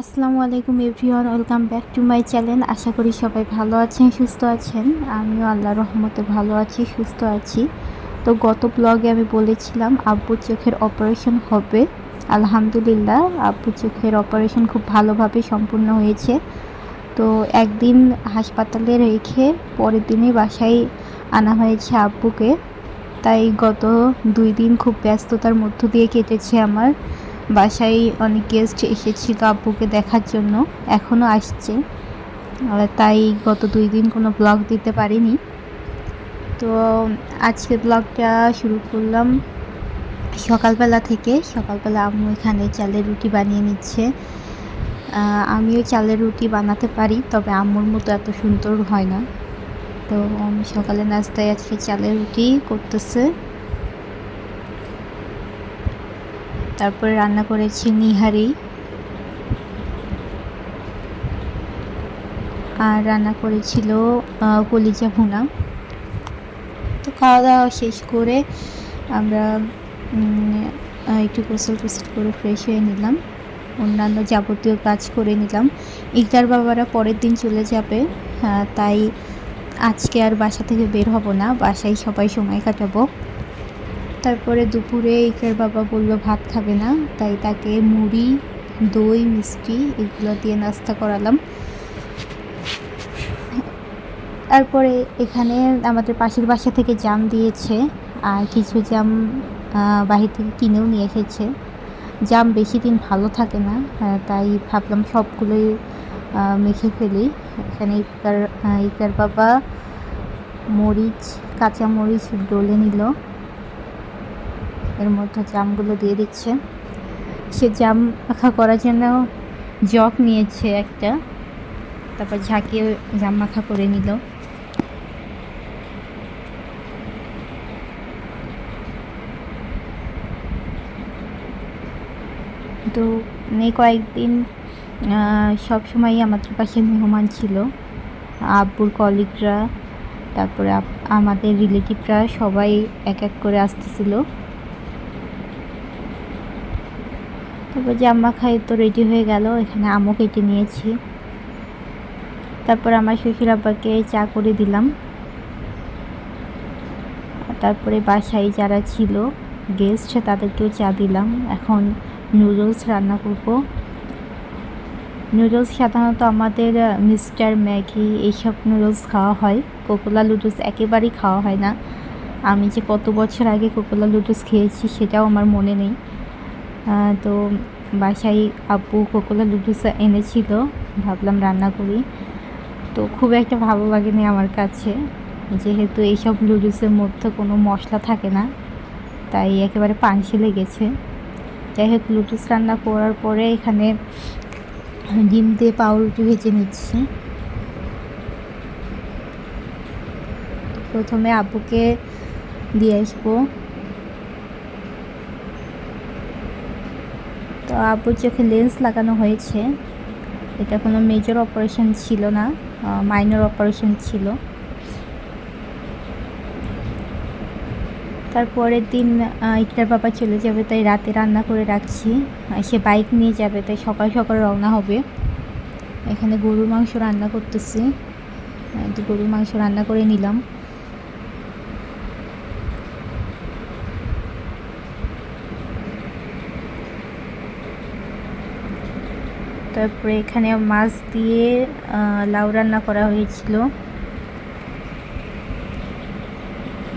আসসালামু আলাইকুম everyone, welcome back to my channel. আশা করি সবাই ভালো আছেন, সুস্থ আছেন। আমিও আল্লাহ রহমতে ভালো আছি, সুস্থ আছি। তো গত ব্লগে আমি বলেছিলাম, আব্বুর চোখের অপারেশন হবে। আলহামদুলিল্লাহ, আব্বুর চোখের অপারেশন খুব ভালোভাবে সম্পূর্ণ হয়েছে। তো একদিন হাসপাতালে রেখে পরের দিনই বাসায় আনা হয়েছে আব্বুকে। তাই গত দুই দিন খুব ব্যস্ততার মধ্য দিয়ে কেটেছে আমার। বাসায় অনেক গেস্ট এসেছিল আব্বুকে দেখার জন্য এখনও আসছে। তাই গত দুই দিন কোনো ব্লগ দিতে পারিনি। তো আজকে ব্লগটা শুরু করলাম সকালবেলা থেকে। সকালবেলা আম্মু এখানে চালের রুটি বানিয়ে নিচ্ছে। আমিও চালের রুটি বানাতে পারি, তবে আম্মুর মতো এত সুন্দর হয় না। তো আমি সকালে নাস্তায় আজকে চালের রুটি করতেছে। তারপরে রান্না করেছি নিহারি। আর রান্না করেছিল কলিজা ভুনা। তো খাওয়া দাওয়া শেষ করে আমরা একটু গোসল টোসল করে ফ্রেশ হয়ে নিলাম। অন্যান্য যাবতীয় কাজ করে নিলাম। ইকদার বাবারা পরের দিন চলে যাবে। তাই আজকে আর বাসা থেকে বের হব না। বাসায় সবাই সময় কাটাবো। তারপরে দুপুরে ইকের বাবা বলল ভাত খাবে না। তাই তাকে মুড়ি দই মিষ্টি এগুলো দিয়ে নাস্তা করালাম। তারপরে এখানে আমাদের পাশের বাসা থেকে জাম দিয়েছে আর কিছু জাম বাহির থেকে কিনেও নিয়ে এসেছে। জাম বেশি দিন ভালো থাকে না তাই ভাবলাম সবগুলোই মেখে ফেলি। এখানে আহ, ইফতার বাবা মরিচ কাঁচা মরিচ ডলে নিল। এর মধ্যে জামগুলো দিয়ে দিচ্ছে। সে জাম মাখা করার জন্য জগ নিয়েছে একটা। তারপর ঝাঁকিয়ে জাম মাখা করে নিল। তো এই কয়েকদিন সব সময়ই আমাদের পাশে মেহমান ছিল। আব্বুর কলিগরা তারপরে আমাদের রিলেটিভরা সবাই এক এক করে আসতেছিল। তারপর জাম্মা খাই তো রেডি হয়ে গেল, এখানে আমও কেটে নিয়েছি। তারপর আমার শ্বশুর আব্বাকে চা করে দিলাম। তারপরে বাসায় যারা ছিল গেস্ট তাদেরকেও চা দিলাম। এখন নুডলস রান্না করব। নুডলস সাধারণত আমাদের মিস্টার ম্যাগি এইসব নুডলস খাওয়া হয়। কোকোলা নুডলস একেবারেই খাওয়া হয় না। আমি যে কত বছর আগে কোকোলা নুডলস খেয়েছি, সেটাও আমার মনে নেই। তো বাসায় আব্বু কোকোলা নুডলস এনেছিল, ভাবলাম রান্না করি। তো খুব একটা ভালো লাগেনি আমার কাছে। যেহেতু এইসব লুডুসের মধ্যে কোনো মশলা থাকে না, তাই একেবারে পানসে লেগেছে। যাই হোক লুডুস রান্না করার পরে এখানে ডিম দিয়ে পাউরুটি ভেজে নিচ্ছি। প্রথমে আব্বুকে দিয়ে আসব। তো আব্বুর চোখে লেন্স লাগানো হয়েছে। এটা কোনো মেজর অপারেশন ছিল না মাইনর অপারেশন ছিল। তারপরের দিন আহ, ইকরার বাবা চলে যাবে তাই রাতে রান্না করে রাখছি। সে বাইক নিয়ে যাবে তাই সকাল সকাল রওনা হবে। এখানে গরুর মাংস রান্না করতেছি। গরুর মাংস রান্না করে নিলাম। তারপরে এখানে মাছ দিয়ে লাউ রান্না করা হয়েছিল।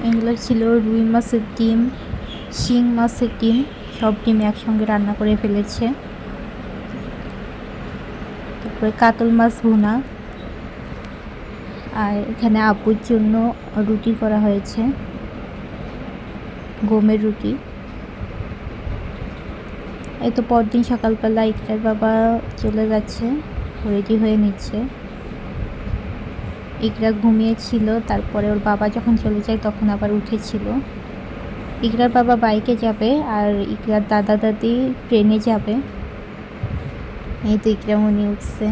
এগুলো ছিল রুই মাছের ডিম, শিং মাছের ডিম, সব ডিম একসঙ্গে রান্না করে ফেলেছে। তারপরে কাতল মাছ ভুনা। আর এখানে আপুর জন্য রুটি করা হয়েছে, গমের রুটি। এই তো পরদিন সকালবেলা ইকরার বাবা চলে যাচ্ছে রেডি হয়ে নিচ্ছে। ইকরা ঘুমিয়েছিল তারপরে ওর বাবা যখন চলে যায় তখন আবার উঠেছিল। ইকরার বাবা বাইকে যাবে আর ইকরার দাদা দাদি ট্রেনে যাবে। এই তো ইকরা মনি উঠছে।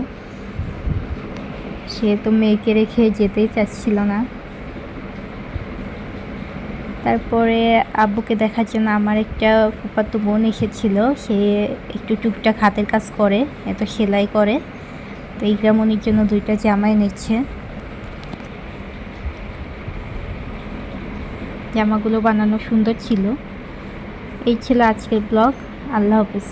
সে তো মেয়েকে রেখে যেতেই চাচ্ছিল না। তারপরে আব্বুকে দেখার জন্য আমার একটা ফুপাতো বোন এসেছিল। সে একটু টুকটাক হাতের কাজ করে, এত সেলাই করে। তো এই গ্রামনির জন্য দুইটা জামাই নিচ্ছে জামাগুলো বানানো সুন্দর ছিল। এই ছিল আজকের ব্লগ। আল্লাহ হাফিজ।